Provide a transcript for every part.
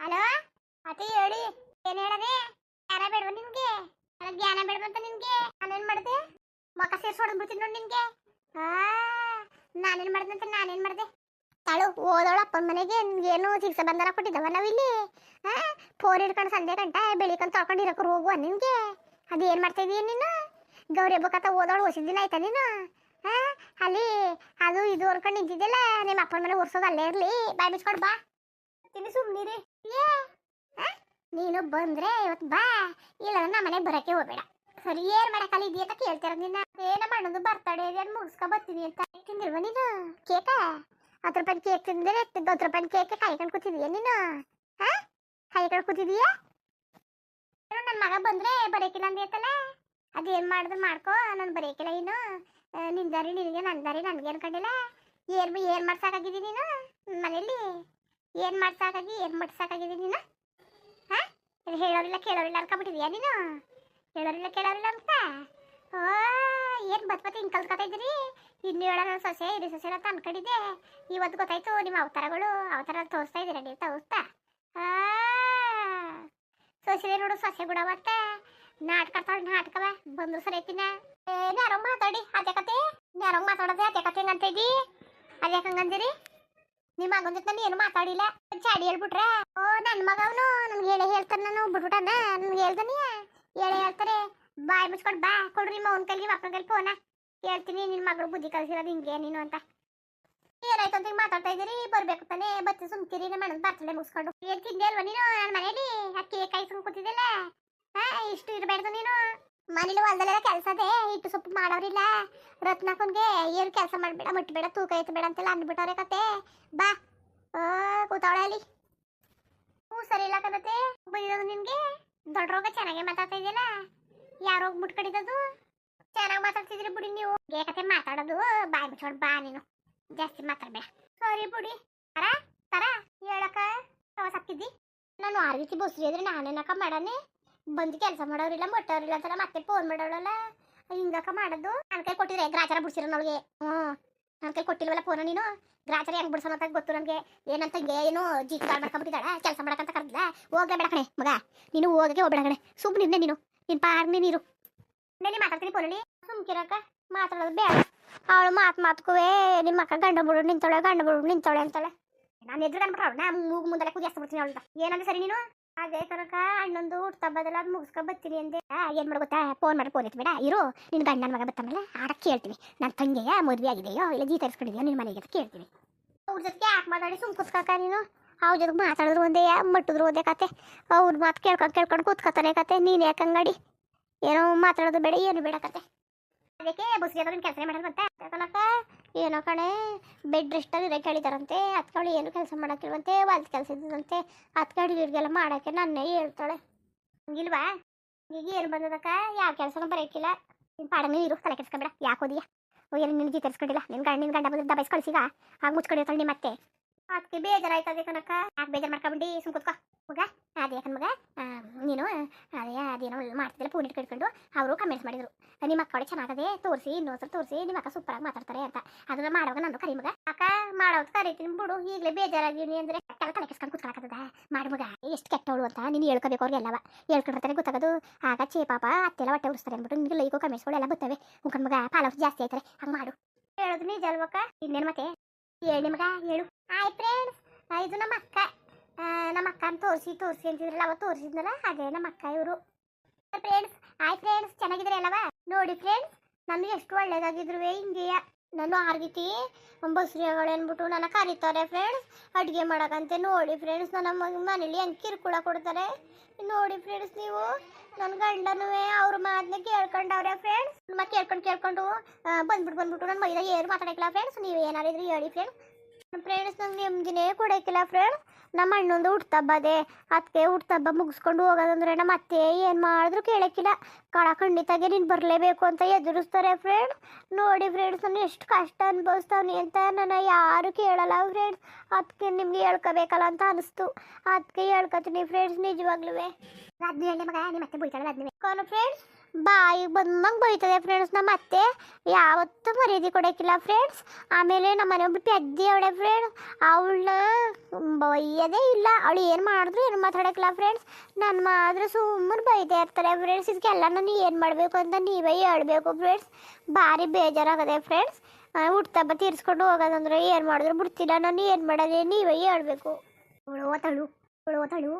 Hello ಅತಿ ಹೇಳಿ. ಏನ್ ಹೇಳದೆ? ಯಾರ ಬೇಡವ ನಿಮ್ಗೆ? ನನಗ್ ಜ್ಞಾನ ಬೇಡವಂತ ನಿನ್ಗೆ ನಾನೇನ್ ಮಾಡ್ದೆ? ಮಕ ಸೇರ್ಸಿ ಹೊಡೆದ್ಬಿಡ್ತೀನಿ ನೋಡಿ ನಿಮ್ಗೆ. ಆ ನಾನೇನ್ ಮಾಡ್ದೆ ಅಂತ ನಾನೇನ್ ಮಾಡ್ದೆ? ತಳು ಓದೋಳ ಅಪ್ಪನ ಮನೆಗೆ ಏನು ಶಿಕ್ಷೆ ಬಂಧನ ಕೊಟ್ಟಿದ್ದವ ನಾವಿಲ್ಲಿ ಹಾ ಫೋನ್ ಹಿಡ್ಕೊಂಡು ಸಂಜೆ ಗಂಟ ಬೆಳಿಕೊಂಡು ತೊಳ್ಕೊಂಡು ಇರಕ್ಕೆ ಹೋಗುವ ನಿನ್ಗೆ ಅದು ಮಾಡ್ತಾ ಇದೀಯ ನೀನು? ಗೌರಿ ಹಬ್ಬಕ್ಕಂತ ಓದೋಳು ಹೊಸ ದಿನ ಆಯ್ತಾ ನೀನು? ಹಾ ಅಲ್ಲಿ ಅದು ಇದು ಅನ್ಕೊಂಡು ನಿಂತಿದ್ದಿಲ್ಲ ನಿಮ್ಮ ಅಪ್ಪನ ಮನೆ ಒರ್ಸೋದು ಅಲ್ಲೇ ಇರ್ಲಿ. ಬಾಯ್ ಬಿಚ್ಕೊಂಡು ಬಾ. ತಿನ್ನಿ ಸುಮ್ಮನಿರಿ? ನೀನು ಬಂದ್ರೆ ಇವತ್ತು ಬಾ. ಇಲ್ಲ ನಮ್ಮ ಮನೆಗೆ ಬರಕ್ಕೆ ಹೋಗ್ಬೇಡ. ಸರಿ, ಏನ್ ಮಾಡಕ್ಕಲ್ಲ ಇದೆಯಾ ಅಂತ ಕೇಳ್ತಾರ ನಿನ್ನ. ಏನ ಮಾಡೋದು? ಬರ್ತಡೆ ಇದೆ ಮುಗಿಸ್ಕೊ ಬರ್ತೀನಿ ಅಂತ ತಿಂದಿಲ್ವ ನೀನು? ಕೇಕ? ಹತ್ತು ರೂಪಾಯಿ ಕೇಕ್ ತಿಂದ್ರೆ ಹತ್ತು ರೂಪಾಯಿ ಕೇಕ್ ಕಾಯ್ಕೊಂಡು ಕೂತಿದೀಯ ನೀನು? ಹಾ? ಕಾಯ್ಕೊಂಡು ಕೂತಿದೀಯ? ನನ್ನ ಮಗ ಬಂದ್ರೆ ಬರೇಕಿಲ್ಲ ಅದು ಏನ್ ಮಾಡಿದ್ರು ಮಾಡ್ಕೋ, ನಾನು ಬರೇಕಿಲ್ಲ ಇನ್ನು ನಿನ್ ದಾರಿ ನಿನಗೆ ನನ್ನ ದಾರಿ ನನ್ಗೆ ಅನ್ಕೊಂಡಿಲ್ಲ? ಏನ್ ಏನ್ ಮಾಡ್ಸಾಕಿದೀನಿ ನೀನು ಮನೇಲಿ ಏನ್ ಮಾಡ್ಸಾಕಾಗಿ ಏನ್ ಮಾಡ್ಸಾಕಾಗಿದೆ ನೀನು? ಹಾ? ಹೇಳೋರಿಲ್ಲ, ಕೇಳೋರಿಲ್ಲ ಅನ್ಕೊಂಬಿಟ್ಟಿದ್ಯಾ ನೀನು? ಹೇಳೋರಿಲ್ಲ, ಕೇಳೋರಿಲ್ಲ ಅಂತ? ಓ, ಏನ್ ಬತ್ ಬತ್ ಹಿಂಗ್ ಕಲ್ತ್ಕೊತಾ ಇದ್ರಿ ಇನ್ನು ಹೇಳೋ ನನ್ನ ಸೊಸೆ ಇದು ಸೊಸೆ ಅಂತ ಅನ್ಕೊಂಡಿದ್ದೆ. ಇವತ್ತು ಗೊತ್ತಾಯ್ತು, ನಿಮ್ಮ ಅವತಾರಗಳು ಅವತಾರ ತೋರಿಸ್ತಾ ಇದ್ದೀರಾ, ನೀವು ತೋರಿಸ್ತಾ? ಸೊಸೆ ನೋಡು, ಸೊಸೆ ಬಿಡ ಮತ್ತೆ ನಾಟಕ ಆಡ್ತಾಳೆ ನಾಟಕವ. ಬಂದ್ರು ಸರಿ ಐತಿನ ಏ, ಯಾರೋ ಮಾತಾಡಿ ಅದೇ ಕತೆ ಯಾರೋ ಮಾತಾಡೋದೆ ಅದೇ ಕತೆ ಇದ್ದಿ? ಅದೇ ಹಂಗಂದಿರಿ? ನಿಮ್ಮ ಮಗನ ಜೊತೆ ನಾನು ಏನು ಮಾತಾಡಿಲ್ಲ? ಚಾಡಿ ಹೇಳ್ಬಿಟ್ರೆ? ಓ ನನ್ನ ಮಗ ಅವನು ನನ್ಗೆ ಹೇಳಿ ಹೇಳ್ತಾನೆ ನಾನು ಬಿಟ್ಬಿಟ್ಟಾನ ನನ್ಗೆ ಹೇಳ್ತಾನೆ ಹೇಳಿ ಹೇಳ್ತಾರೆ. ಬಾಯ್ ಮುಚ್ಕೊಂಡು ಬಾ. ಕೊಡ್ರಿ ನಿಮ್ಮ ಅವ್ನ ಕೈಲಿ ಮಕ್ಕಳ ಕೈಲಿ ಫೋನ ಹೇಳ್ತೀನಿ ನಿನ್ನ ಮಗಳು ಬುದ್ಧಿ ಕಲಿಸಿರೋದು ಹಿಂಗೆ ನೀನು ಅಂತ. ಏನಾಯ್ತು ಅಂತ ಮಾತಾಡ್ತಾ ಇದ್ದೀರಿ? ಬರ್ಬೇಕು ತಾನೆ. ಬತ್ತಿ ಸುಮ್ಕಿರಿ, ನಮ್ಮ ಅಣ್ಣನ ಬರ್ತಡೆ ಮುಗಿಸ್ಕೊಂಡು. ಏನ್ ತಿಂದೆ ಅಲ್ವಾ ನೀನು? ನನ್ನ ಮನೇಲಿ? ಅಕ್ಕಿ ಕಾಯ್ಸ್ಕೊಂಡು ಕೂತಿದ್ದಲ್ಲ? ಹಾ ಇಷ್ಟು ಇರಬೇಡ್ದು ನೀನು. ಮನೇಲಿ ಹೊಲ್ದಲ್ಲೆಲ್ಲ ಕೆಲಸ ಅದೇ ಇಟ್ಟು ಸೊಪ್ಪು ಮಾಡೋರಿಲ್ಲ. ರತ್ನಾಕನ್ಗೆ ಏನು ಕೆಲಸ ಮಾಡಬೇಡ, ಮುಟ್ಬೇಡ, ತೂಕ ಬೇಡ ಅಂತೆಲ್ಲ ಅಂದ್ಬಿಟ್ಟವ್ರೆ ಕತೆ. ಬಾ. ಕೂತಾವಳೆ ಅಲ್ಲಿ. ಹ್ಞೂ, ಸರಿ ಇಲ್ಲ ಕದತೆ ನಿನಗೆ. ನಿನ್ಗೆ ದೊಡ್ಡರೋಗ ಚೆನ್ನಾಗೆ ಮಾತಾಡ್ತಾ ಇದೆಯಲ್ಲ? ಯಾರೋ ಮುಟ್ಕಡಿದದು ಚೆನ್ನಾಗಿ ಮಾತಾಡ್ತಿದ್ರಿ ಬಿಡಿ ನೀವು. ಏ ಕತೆ ಮಾತಾಡೋದು. ಬಾಯ್ ಮುಚ್ಕೊಂಡು ಬಾ ನೀನು. ಜಾಸ್ತಿ ಮಾತಾಡಬೇಡಿ. ಸರಿ ಬಿಡಿ. ತರ? ತರ? ಹೇಳಕ ಸತ್ತಿದ್ದಿ ನಾನು ಆ ರೀತಿ ಬಸ್ರಿ ಅಂದ್ರೆ ನಾನೇನಕ್ಕ ಮಾಡನೆ? ಬಂದು ಕೆಲಸ ಮಾಡೋರಿಲ್ಲ ಮೊಟ್ಟವ್ರಿಲ್ಲ ಅಂತಾರ ಮತ್ತೆ ಫೋನ್ ಮಾಡೋಳಲ್ಲ ಹಿಂಗಕ ಮಾಡೋದು? ನನ್ನ ಕೈ ಕೊಟ್ಟಿದ್ರೆ ಗ್ರಾಚಾರ ಬಿಡ್ಸಿರ ನನಗೆ ಹ್ಞೂ ನನ್ನ ಕೈ ಕೊಟ್ಟಿಲ್ವಲ್ಲ ಫೋನ ನೀನು? ಗ್ರಾಚಾರ ಹೆಂಗ್ ಬಿಡ್ಸೋಣ ಅಂತ ಗೊತ್ತು ನನಗೆ. ಏನಂತ ಹಿಂಗೆ ಏನೋ ಜೀತ ಕಾಲ್ ಮಾಡ್ಕೊಂಡ್ಬಿಟ್ಟಿದ್ದಾಳ ಕೆಲಸ ಮಾಡಕ್ಕಂತ ಕರ್ದಿಲ್ಲ ಹೋಗ್ಲೇ ಬೇಡ ಕಣೆ, ಮಗ. ನೀನು ಹೋಗಕ್ಕೆ ಹೋಗ್ಬೇಡ ಕಣೆ. ಸುಮ್ಮನೆ ನಿನ್ನೆ ನೀನು. ನಿನ್ ಪಾರ್ನಿ ನೀರು ನೀನು ಮಾತಾಡ್ತೀನಿ ಫೋನಲ್ಲಿ ಸುಮ್ಕಿರಕ್ಕ ಮಾತಾಡೋದು ಬೇಡ. ಅವಳು ಮಾತು ಮಾತ್ಕುವೆ ನಿಮ್ಮ ಅಕ್ಕ ಗಂಡ ಬಿಡು ನಿಂತಾಳೆ ಗಂಡ ಬಿಡು ನಿಂತಾಳೆ ಅಂತಾಳೆ. ನಾನು ಎದುರು ಕಂಡ್ಬಿಟ್ಟು ಅವಳು. ನಾನು ಮೂಗು ಮುಂದೆ ಬಿಡ್ತೀನಿ ಅವಳು ಏನಂದ್ರೆ ಸರಿ ನೀನು? ಅದೇ ಕನಕ ಅಣ್ಣಂದು ಹುಟ್ಟ ಬದಲ ಅದು ಮುಗಿಸ್ಕೊ ಬರ್ತೀನಿ ಅಂದೆ. ಏನ್ ಮಾಡು ಗೊತ್ತಾ? ಫೋನ್ ಮಾಡಿ ಫೋನ್ ಇಟ್ಬೇಡ ಇರು, ನಿನ್ ಗಂಡನ ಮಗ ಬತ್ತಮೇಲೆ ಆಡ ಕೇಳ್ತೀನಿ. ನನ್ನ ತಂಗಿಯ ಮದುವೆ ಆಗಿದೆಯೋ ಇಲ್ಲ ಜೀ ತರಿಸ್ಕೊಂಡಿದ್ಯೋ ನಿನ್ ಮನೆಗೆ ಕೇಳ್ತೀನಿ. ಅವ್ರ ಜೊತೆ ಯಾಕೆ ಮಾತಾಡಿ ಸುಮ್ ಕೂತ್ಕಾಕ ನೀನು? ಅವ್ರ ಜೊತೆ ಮಾತಾಡಿದ್ರು ಒಂದೇ, ಮಟ್ಟಿದ್ರು ಒಂದೇ ಕತೆ. ಅವ್ರ ಮಾತು ಕೇಳ್ಕೊಂಡು ಕೇಳ್ಕೊಂಡು ಕೂತ್ಕೊತಾನೆ ಕತೆ. ನೀನು ಯಾಕೆ ಅಂಗಡಿ? ಏನೋ ಮಾತಾಡೋದು ಬೇಡ, ಏನು ಬೇಡ ಕತೆ. ಅದಕ್ಕೆ ಬಸ್ಗೆ ಅದನ್ನ ಕೆಲಸ ಮಾಡೋದು ಮತ್ತೆ. ಕಣಕ್ಕ ಏನೋ ಕಣೆ ಬೆಡ್ ರೆಸ್ಟ್ ಅಲ್ಲಿ ಹೇಳಿದಾರಂತೆ. ಅತ್ಕೊಳ್ಳಿ ಏನು ಕೆಲಸ ಮಾಡೋಕ್ಕಿಲ್ವಂತೆ ಹೊಲ್ದ ಕೆಲಸ ಇದ್ದಂತೆ ಹತ್ಕಡಿ ಇವ್ರಿಗೆಲ್ಲ ಮಾಡಕ್ಕೆ ನನ್ನೇ ಹೇಳ್ತಾಳೆ. ಹಂಗಿಲ್ವಾ? ಈಗ ಏನು ಬಂದದಕ್ಕ ಯಾವ ಕೆಲಸನೂ ಬರೋಕ್ಕಿಲ್ಲ ನಿನ್ನ ಪಾಡನೇ ಇರು, ತಲೆ ಯಾಕೆ ಓ, ಏನು ನಿನಗೆ ತರಿಸ್ಕೊಂಡಿಲ್ಲ? ನಿನ್ನ ಗಂಡ ನಿನ್ನ ಗಂಡ ಬಂದು ದಬಾಯಿಸಿ ಕಳಿಸಿಗ ಹಾಗೆ ಮುಚ್ಕೊಂಡಿರ್ತಾಳೆ ನಿಮ್ಮ ಮತ್ತೆ ಅದಕ್ಕೆ ಬೇಜಾರಾಯ್ತದೆ ಕನಕ ಯಾಕೆ ಬೇಜಾರು ಮಾಡ್ಕೊಂಡು ಸುಮ್ ಕೂತ್ಕೋ. ಮಗ ಅದೇ ಮಗ. ನೀನು, ಅದೇ ಅದೇನೋ ಮಾಡ್ತಿದ್ದಿಲ್ಲ ಫೋನ್ ಕಟ್ಕೊಂಡು ಅವರು ಕಮೆಂಟ್ಸ್ ಮಾಡಿದ್ರು. ನಿಮ್ಮ ಮಕ್ಕಳು ಚೆನ್ನಾಗದೆ ತೋರಿಸಿ, ಇನ್ನೊಂದ್ಸಲ ತೋರಿಸಿ, ನಿಮ್ಮ ಅಕ್ಕ ಸೂಪರ್ ಆಗಿ ಮಾತಾಡ್ತಾರೆ ಅಂತ. ಅದನ್ನ ಮಾಡೋವಾಗ ನಾನು ಕರಿ ಮಗ. ಅಕ್ಕ, ಮಾಡೋದು ಕರಿತೀನಿ ಬಿಡು, ಈಗಲೇ ಬೇಜಾರಾಗಿನಿ ಅಂದ್ರೆ ಕೆಲ ತಲೆ ಕೆಸ್ಕೊಂಡು ಕುತ್ಕೊಳಕತ್ತದ. ಮಾಡು ಮಗ, ಎಷ್ಟು ಕೆಟ್ಟವಳು ಅಂತ ನೀನು ಹೇಳ್ಕೋಬೇಕು ಅವ್ರಿಗೆಲ್ಲವ ಹೇಳ್ಕೊಂಡಿರ್ತಾರೆ ಗೊತ್ತಾಗದು. ಆಗ ಚೇ ಪಾಪ ಅತ್ತೆಲ್ಲ ಹೊಟ್ಟೆ ಉಡಿಸ್ತಾರೆ ಅಂದ್ಬಿಟ್ಟು ನಿಮಗೆ ಲೈಕೋ ಕಮೆಂಟ್ಸ್ಗಳು ಎಲ್ಲ ಬರ್ತವೆ ಮುಖಂಡ್ ಮಗ ಫಾಲೋವರ್ಸ್ ಜಾಸ್ತಿ ಆಯ್ತಾರೆ. ಹಂಗೆ ಮಾಡು. ಹೇಳೋದು ನಿಜ ಅಲ್ವಕ್ಕ? ಇನ್ನೇನು ಮತ್ತೆ? ಹೇಳಿ ಮಗ, ಹೇಳು. ಹಾಯ್ ಫ್ರೆಂಡ್ಸ್ ಇದು ನಮ್ಮ ಅಕ್ಕ. ನಮ್ಮ ಅಕ್ಕನ ತೋರಿಸಿ ತೋರಿಸಿ ಅಂತಿದ್ರಲ್ಲ, ಅವ ತೋರಿಸಿದ್ನಲ್ಲ ಅದೇ ನಮ್ಮ ಅಕ್ಕ ಇವರು. ಫ್ರೆಂಡ್ಸ್ ಹಾಯ್ ಫ್ರೆಂಡ್ಸ್ ಚೆನ್ನಾಗಿದ್ರೆ ಅಲ್ಲವ ನೋಡಿ ಫ್ರೆಂಡ್ಸ್ ನನಗೆ ಎಷ್ಟು ಒಳ್ಳೇದಾಗಿದ್ರು ಹಿಂಗೆಯ. ನಾನು ಆರ್ಗಿತಿ ಬಸ್ರಿಗಳು ಅಂದ್ಬಿಟ್ಟು ನನ್ನ ಕರೀತಾರೆ ಫ್ರೆಂಡ್ಸ್ ಅಡುಗೆ ಮಾಡೋಕ್ಕಂತೆ ನೋಡಿ ಫ್ರೆಂಡ್ಸ್ ನನ್ನ ಮನೇಲಿ ಹೆಂಗೆ ಕಿರುಕುಳ ಕೊಡ್ತಾರೆ. ನೋಡಿ ಫ್ರೆಂಡ್ಸ್ ನೀವು. ನನ್ನ ಗಂಡನೂ ಅವ್ರ ಮಾತನ್ನ ಕೇಳ್ಕೊಂಡವ್ರೆ ಫ್ರೆಂಡ್ಸ್ ನಮ್ಮ ಕೇಳ್ಕೊಂಡು ಕೇಳ್ಕೊಂಡು ಬಂದ್ಬಿಟ್ಟು ಬಂದ್ಬಿಟ್ಟು ನನ್ನ ಮೈದಾಗ ಏನು ಮಾತಾಡಕ್ಕಿಲ್ಲ ಫ್ರೆಂಡ್ಸ್ ನೀವು ಏನಾರಿದ್ರಿ ಹೇಳಿ ಫ್ರೆಂಡ್ಸ್ ಫ್ರೆಂಡ್ಸ್ ನಂಗೆ ನೆಮ್ಮದಿನೇ ಕೊಡೋಕ್ಕಿಲ್ಲ ಫ್ರೆಂಡ್ಸ್ ನಮ್ಮ ಅಣ್ಣೊಂದು ಹುಟ್ಟಬ್ಬ ಅದೇ. ಅದಕ್ಕೆ ಹುಟ್ಟಬ್ಬ ಮುಗಿಸ್ಕೊಂಡು ಹೋಗೋದಂದ್ರೆ ನಮ್ಮ ಅತ್ತೆ ಏನು ಮಾಡಿದ್ರು ಕೇಳೋಕ್ಕಿಲ್ಲ. ಕಳ ಖಂಡಿತಾಗೆ ನೀನು ಬರಲೇಬೇಕು ಅಂತ ಎದುರಿಸ್ತಾರೆ ಫ್ರೆಂಡ್ಸ್ ನೋಡಿ ಫ್ರೆಂಡ್ಸ್ ನಾನು ಎಷ್ಟು ಕಷ್ಟ ಅನುಭವಿಸ್ತಾವ್ನಿ ಅಂತ ನಾನು ಯಾರು ಕೇಳಲ್ಲ ಫ್ರೆಂಡ್ಸ್ ಅದಕ್ಕೆ ನಿಮ್ಗೆ ಹೇಳ್ಕೋಬೇಕಲ್ಲ ಅಂತ ಅನಿಸ್ತು. ಅದಕ್ಕೆ ಹೇಳ್ಕೊತೀನಿ ಫ್ರೆಂಡ್ಸ್ ನಿಜವಾಗ್ಲೂ ಅದ್ನ ಮಗ ನಿಮ್ಮ ಮತ್ತೆ ಅದ್ನೇ ಫ್ರೆಂಡ್ಸ್ ಬಾಯಿಗೆ ಬಂದಂಗೆ ಬೈತದೆ ಫ್ರೆಂಡ್ಸ್ ನಮ್ಮ ಅತ್ತೆ ಯಾವತ್ತೂ ಮರ್ಯಾದೆ ಕೊಡೋಕ್ಕಿಲ್ಲ ಫ್ರೆಂಡ್ಸ್ ಆಮೇಲೆ ನಮ್ಮ ಮನೆ ಒಬ್ಬಳು ಪೆದ್ದಿ ಅವಳೆ ಫ್ರೆಂಡ್ಸ್ ಅವಳನ್ನ ಬೈಯೋದೇ ಇಲ್ಲ. ಅವಳು ಏನು ಮಾಡಿದ್ರು ಏನು ಮಾತಾಡೋಕ್ಕಿಲ್ಲ ಫ್ರೆಂಡ್ಸ್ ನನ್ನ ಮಾತ್ರ ಸುಮ್ಮನೆ ಬೈತಾ ಇರ್ತಾರೆ ಫ್ರೆಂಡ್ಸ್ ಇದಕ್ಕೆಲ್ಲ ನಾನು ಏನು ಮಾಡಬೇಕು ಅಂತ ನೀವೇ ಹೇಳಬೇಕು ಫ್ರೆಂಡ್ಸ್ ಭಾರಿ ಬೇಜಾರಾಗದೆ ಫ್ರೆಂಡ್ಸ್ ಹುಟ್ಟಬ್ಬ ತೀರಿಸ್ಕೊಂಡು ಹೋಗೋದಂದ್ರೆ ಏನು ಮಾಡಿದ್ರು ಬಿಡ್ತಿಲ್ಲ. ನಾನು ಏನು ಮಾಡೋದೇ ನೀವೇ ಹೇಳಬೇಕು. ಅವಳು ಓತಳು. ಅವಳು ಓತಳು.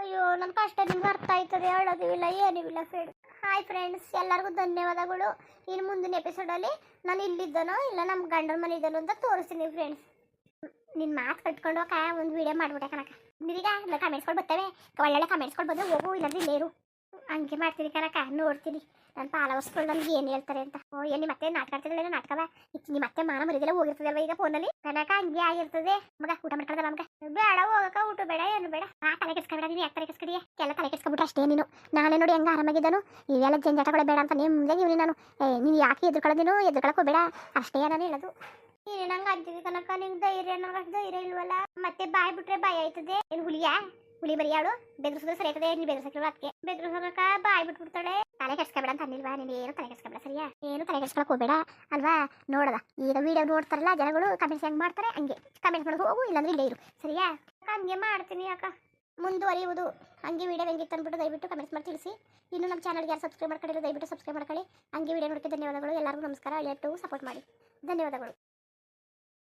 ಅಯ್ಯೋ ನನ್ನ ಕಷ್ಟ ನಿಮ್ಗೆ ಅರ್ಥ ಆಯ್ತದೆ ಹೇಳೋದು ಇಲ್ಲ ಏನೂ ಇಲ್ಲ ಫ್ರೆಂಡ್ ಹಾಯ್ ಫ್ರೆಂಡ್ಸ್ ಎಲ್ಲರಿಗೂ ಧನ್ಯವಾದಗಳು. ಇನ್ನು ಮುಂದಿನ ಎಪಿಸೋಡಲ್ಲಿ ನಾನು ಇಲ್ಲಿದ್ದನೋ ಇಲ್ಲ ನಮ್ಮ ಗಂಡನ ಮನೆ ಇದ್ದನೋ ಅಂತ ತೋರಿಸ್ತೀನಿ ಫ್ರೆಂಡ್ಸ್ ನಿನ್ನ ಮಾತು ಕಟ್ಕೊಂಡು ಒಂದು ವಿಡಿಯೋ ಮಾಡ್ಬಿಟ್ಟೆ ಕಣಕ್ಕ. ನಿನಗೆ ಕಮೆಂಟ್ಸ್ಗಳು ಬರ್ತವೆ. ಒಳ್ಳೊಳ್ಳೆ ಕಮೆಂಟ್ಸ್ಗಳು ಬಂದರೆ ಹೋಗು, ಇಲ್ಲಾಂದ್ರೆ ಇಲ್ಲೇ ಇರು. ಹಂಗೆ ಮಾಡ್ತೀನಿ ಕನಕ ನೋಡ್ತೀನಿ. ನನ್ನ ಪಾಲವಸ್ಗಳು ನಮ್ಗೆ ಏನು ಹೇಳ್ತಾರೆ ಅಂತ. ಓ, ಎಲ್ಲಿ ಮತ್ತೆ ನಾಟಕ ನಾಟಕವಾ? ನಾಟಕವ ನೀ ಮತ್ತೆ ಮಾನ ಮರಿದಿಲ್ಲ ಹೋಗಿರ್ತದಲ್ವ ಈಗ ಫೋನಲ್ಲಿ ಕನಕ ಹಂಗೆ ಆಗಿರ್ತದೆ. ಮಗ, ಊಟ ಮಾಡ್ಕೊಳ್ತಾ ನಮ್ಗೆ? ಬೇಡ ಹೋಗಕ ಊಟ ಬೇಡ, ಏನು ಬೇಡ. ಆ, ತಲೆ ಕೆಸ್ಕೊಬೇಡ ನೀನು, ಯಾಕೆ ತಲೆ ಕೆಸ್ಕಡಿಯ ಎಲ್ಲ ತಲೆ ಕೆಸ್ಕೊಬಿಟ್ರೆ ಅಷ್ಟೇ ನೀನು. ನಾನೇ ನೋಡಿ ಹೆಂಗೆ ಆರಾಮಾಗಿದ್ದನು. ಇವೆಲ್ಲ ಜಂಜಾಟಗಳು ಬೇಡ ಅಂತ ನಿಮ್ದೇ ನೀವು ನಾನು. ಏ, ನೀನು ಯಾಕೆ ಎದುರ್ಕೊಳ್ಳೋದಿನು ಎದುರ್ಕೊಳಕ್ ಬೇಡ ಅಷ್ಟೇ ನಾನು ಹೇಳೋದು. ನೀನು ನಂಗೆ ಅಂತಿದ್ದೆ ಕನಕ ನಿಂಗೆ ಧೈರ್ಯ, ನಂಗೆ ಧೈರ್ಯ ಇಲ್ವಲ್ಲ? ಮತ್ತೆ ಬಾಯ್ ಬಿಟ್ರೆ ಭಯ ಆಯ್ತದೆ? ಏನು ಹುಲಿಯಾ? ಹುಲಿ ಬರೀ ಬೆದ್ರ ಸುದ್ರ ಸರಿ ಆಯ್ತದೆ ನೀನು ಬೆದರ್ಸಕ್ಕಿಲ್ಲ ಅದಕ್ಕೆ ಬೆದರ್ಸೋನಕ ಬಾಯ್ ಬಿಟ್ಬಿಡ್ತಾಳೆ. ತಲೆ ಕೆಡ್ಸ್ಕೊಬೇಡ ಅಂತ ಅನ್ನಿಲ್ವಾ ನೀನು ಏನು ತಲೆ ಕೆಡ್ಸ್ಕೊಬೇಡ, ಸರಿಯಾ? ಏನು ತಲೆ ಕೆಡ್ಸ್ಕೊಳಕ್ ಹೋಗ್ಬೇಡ, ಅಲ್ವಾ? ನೋಡದ. ಈಗ ವಿಡಿಯೋ ನೋಡ್ತಾರಲ್ಲ, ಜನಗಳು ಕಮೆಂಟ್ಸ್ ಹೆಂಗ್ ಮಾಡ್ತಾರೆ ಹಂಗೆ. ಕಮೆಂಟ್ಸ್ ಮಾಡೋದು ಹೋಗು, ಇಲ್ಲಾಂದ್ರೆ ಇಲ್ಲೇ ಇರು. ಸರಿಯಾ? ಹಂಗೆ ಮಾಡ್ತೀನಿ ಅಕ್ಕ. ಮುಂದುವರಿಯುವುದು. ಹಂಗೆ ವಿಡಿಯೋ ಹೆಂಗಿತ್ತು ಅಂದ್ಬಿಟ್ಟು ದಯವಿಟ್ಟು ಕಮೆಂಟ್ಸ್ ಮಾಡಿ ತಿಳಿಸಿ. ಇನ್ನು ನಮ್ಮ ಚಾನಲ್ಗೆ ಯಾರು ಸಬ್ಸ್ಕ್ರೈಬ್ ಮಾಡ್ಕೊಳ್ಳಿ ದಯವಿಟ್ಟು ಸಬ್ಸ್ಕ್ರೈಬ್ ಮಾಡ್ಕೊಳ್ಳಿ. ಹಂಗೆ ವಿಡಿಯೋ ನೋಡೋಕ್ಕೆ ಧನ್ಯವಾದಗಳು. ಎಲ್ಲರಿಗೂ ನಮಸ್ಕಾರ. ಎಟ್ಟು ಸಪೋರ್ಟ್ ಮಾಡಿ. ಧನ್ಯವಾದಗಳು.